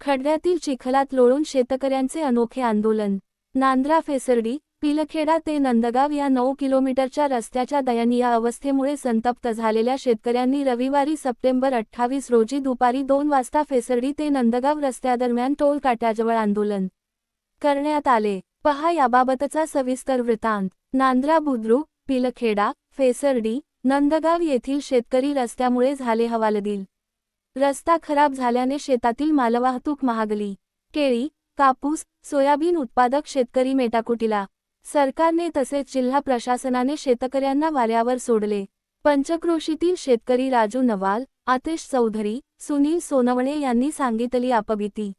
खड्ड्यातील चिखलात लोळून शेतकऱ्यांचे अनोखे आंदोलन. नांद्रा फेसर्डी पिलखेडा ते नंदगाव या नऊ किलोमीटरच्या रस्त्याच्या दयनीय अवस्थेमुळे संतप्त झालेल्या शेतकऱ्यांनी रविवारी सप्टेंबर अठ्ठावीस रोजी दुपारी दोन वाजता फेसर्डी ते नंदगाव रस्त्यादरम्यान टोल काट्याजवळ आंदोलन करण्यात आले. पहा याबाबतचा सविस्तर वृत्तांत. नांद्रा बुद्रुक पिलखेडा फेसर्डी नंदगाव येथील शेतकरी रस्त्यामुळे झाले हवालदिल. रस्ता खराब झाल्याने शेतातील मालवाहतूक महागली. केळी कापूस सोयाबीन उत्पादक शेतकरी मेटाकुटीला. सरकारने तसेच जिल्हा प्रशासनाने शेतकऱ्यांना वाऱ्यावर सोडले. पंचक्रोशीतील शेतकरी राजू नवाल आतिश चौधरी सुनील सोनवणे यांनी सांगितली आपबिती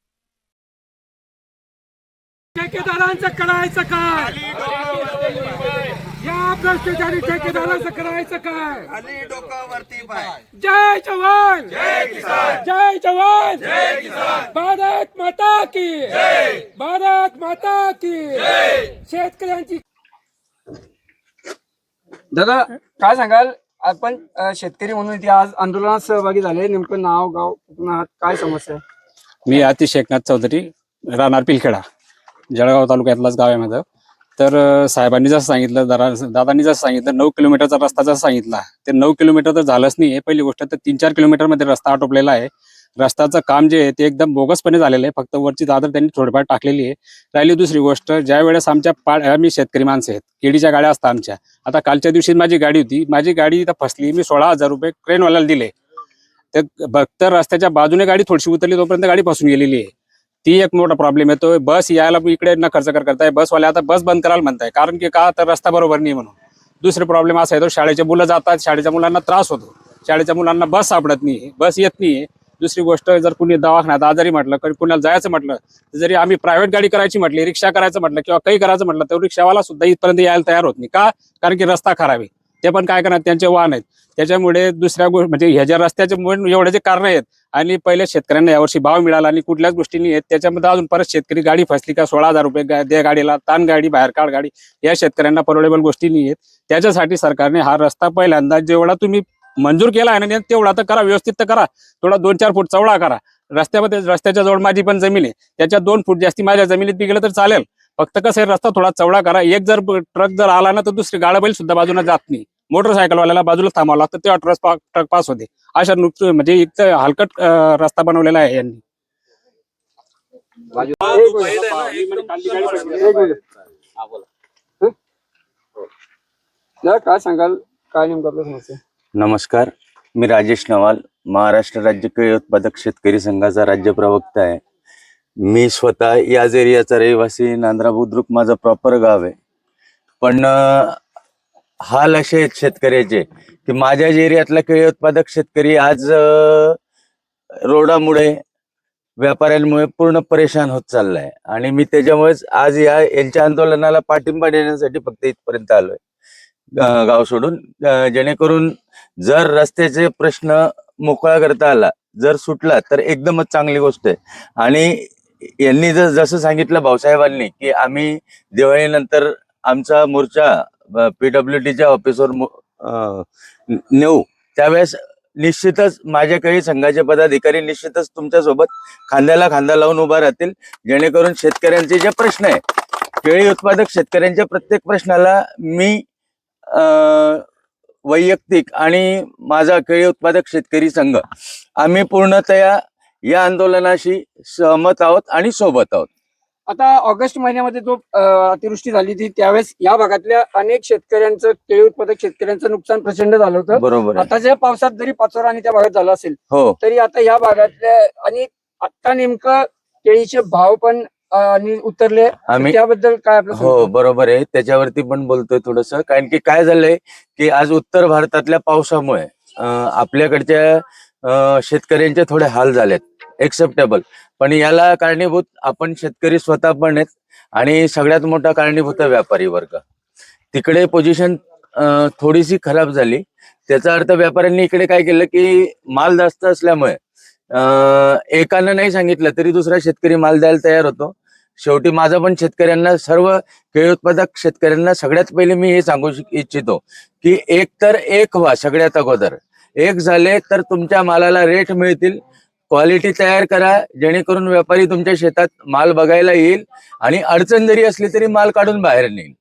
ठेकेदारांचं करायचं काय? या भ्रष्टाचारी ठेकेदारांचं करायचं काय? खाली डोकावरती पाय. जय जवान! जय जवान! भारत माता की! भारत माता की! शेतकऱ्यांची दादा काय सांगाल? आपण अ, शेतकरी म्हणून इथे आज आंदोलनात सहभागी झाले. नेमकं नाव गाव कुठून आहात? काय समस्या आहे? मी अतिश एकनाथ चौधरी राहणार पिलखेडा जळगाव तालुक्यातलाच गाव आहे माझं. तर साहेबांनी जसं सांगितलं दरा दादांनी जसं सांगितलं नऊ किलोमीटरचा रस्ता जसं सांगितला ते नऊ किलोमीटर तर झालंच नाही. पहिली गोष्ट तर तीन चार किलोमीटरमध्ये रस्ता आटोपलेला आहे. रस्त्याचं काम जे आहे ते एकदम बोगसपणे झालेलं आहे. फक्त वरची दादर त्यांनी थोडीफार टाकलेली आहे. राहिली दुसरी गोष्ट ज्या वेळेस आमच्या पा आम्ही शेतकरी माणसं आहेत केडीच्या गाड्या असतात आमच्या. आता कालच्या दिवशी माझी गाडी होती. माझी गाडी इथं फसली. मी सोळा हजार रुपये क्रेनवाल्याला दिले. तर फक्त रस्त्याच्या बाजूने गाडी थोडीशी उतरली तोपर्यंत गाडी फसून गेलेली आहे. ती एक मोठा प्रॉब्लेम येतो. बस यायला इकडे न खर्च कर करताय. बसवाले आता बस बंद करायला म्हणताय. कारण की का? तर रस्ता बरोबर नाही म्हणून. दुसरे प्रॉब्लेम असा येतो. शाळेचे मुलं जातात. शाळेच्या मुलांना त्रास होतो. शाळेच्या मुलांना बस सापडत नाही. बस येत नाही. दुसरी गोष्ट जर कुणी दवाखान्यात आजारी म्हटलं कधी कुणाला जायचं म्हटलं जरी आम्ही प्रायव्हेट गाडी करायची म्हटली रिक्षा करायचं म्हटलं किंवा काही करायचं म्हटलं तर रिक्षावाला सुद्धा इथपर्यंत यायला तयार होत नाही. का? कारण की रस्ता खराब आहे. ते पण काय करणार त्यांचे वाहन आहेत. त्याच्यामुळे दुसऱ्या गोष्ट म्हणजे ह्या ज्या रस्त्याचे एवढे जे कारण आहेत. आणि पहिले शेतकऱ्यांना यावर्षी भाव मिळाला आणि कुठल्याच गोष्टी नाही आहेत त्याच्यामध्ये अजून परत शेतकरी गाडी फसली का सोळा हजार रुपये गा- गाडीला ताण गाडी बाहेर काढ गाडी या शेतकऱ्यांना परवडेबल गोष्टी नाही आहेत त्याच्यासाठी सरकारने हा रस्ता पहिल्यांदा जेवढा तुम्ही मंजूर केला आहे ना तेवढा तर करा व्यवस्थित तर करा. थोडा दोन चार फूट चवळा करा. रस्त्यामध्ये रस्त्याच्या जवळ माझी पण जमीन आहे. त्याच्या दोन फूट जास्ती माझ्या जमिनीत बी गेलं तर चालेल. फक्त कसं आहे रस्ता थोडा चवळा करा एक जर ट्रक जर आला ना तर दुसरी गाडा बैल सुद्धा बाजूला जात नाही मोटरसायकलवाल्याला बाजूला थांबावं लागतं तेव्हा ट्रक ट्रक पास होते अशा नुकत म्हणजे एक हलकट रस्ता बनवलेला आहे यांनी. हं? काय सांगाल काय नेमकं? नमस्कार मी राजेश नवाल महाराष्ट्र राज्य केळी उत्पादक शेतकरी संघाचा राज्य प्रवक्ता आहे मी स्वतः याच एरियाचा रहिवासी नांद्रा बुद्रुक माझं प्रॉपर गाव आहे. पण हाल असे आहेत शेतकऱ्याचे की माझ्याच एरियातला केळी उत्पादक शेतकरी आज रोडामुळे व्यापाऱ्यांमुळे पूर्ण परेशान होत चाललाय. आणि मी त्याच्यामुळेच आज या यांच्या आंदोलनाला पाठिंबा देण्यासाठी फक्त इथपर्यंत आलोय. गाव सोडून जेणेकरून जर रस्त्याचे प्रश्न मोकळा करता आला जर सुटला तर एकदमच चांगली गोष्ट आहे. आणि यांनी जर जसं सांगितलं भाऊसाहेबांनी की आम्ही दिवाळीनंतर आमचा मोर्चा पीडब्ल्यू डीच्या ऑफिसवर मो- नेऊ. त्यावेळेस निश्चितच माझ्या संघाचे पदाधिकारी निश्चितच तुमच्यासोबत खांद्याला खांदा लावून उभा राहतील जेणेकरून शेतकऱ्यांचे जे प्रश्न आहे केळी उत्पादक शेतकऱ्यांच्या प्रत्येक प्रश्नाला मी वैयक्तिक आणि माझा केळी उत्पादक शेतकरी संघ आम्ही पूर्णतया या आंदोलनाशी सहमत आहोत आणि सोबत आहोत. आता ऑगस्ट महिन्यामध्ये जो अतिवृष्टी झाली होती त्यावेळेस या भागातल्या अनेक शेतकऱ्यांचं केळी उत्पादक शेतकऱ्यांचं नुकसान प्रचंड झालं होतं. बरोबर आहे. आताच्या पावसात जरी पाचोरा आणि त्या भागात झाला असेल हो. तरी आता या भागातल्या आणि आता नेमकं केळीचे भाव पण अ, आणि उतरले. तर आम्ही त्याबद्दल काय आपलं हो? बरोबर आहे. त्याच्यावरती पण बोलतोय थोडस. कारण की काय झालंय की आज उत्तर भारतातल्या पावसामुळे अं, आपल्याकडच्या अं, शेतकऱ्यांचे थोडे हाल झालेत. एक्सेप्टेबल पण याला कारणीभूत आपण शेतकरी स्वतः पण आहेत आणि सगळ्यात मोठा कारणीभूत व्यापारी वर्ग. तिकडे पोझिशन थोडीशी खराब झाली. त्याचा अर्थ व्यापाऱ्यांनी इकडे काय केलं की माल जास्त असल्यामुळे एकानं नाही सांगितलं तरी दुसरा शेतकरी माल द्यायला तयार होतो. शेवटी माझा पण शेतकऱ्यांना सर्व केळी उत्पादक शेतकऱ्यांना सगळ्यात पहिले मी हे सांगू शिक- इच्छितो की एक तर एक व्हा सगळ्यात अगोदर. एक झाले तर तुमच्या मालाला रेट मिळतील क्वालिटी तयार करा जेणेकरून व्यापारी तुमच्या शेतात माल बघायला येईल आणि अडचण जरी असली तरी माल काढून बाहेर नेईल.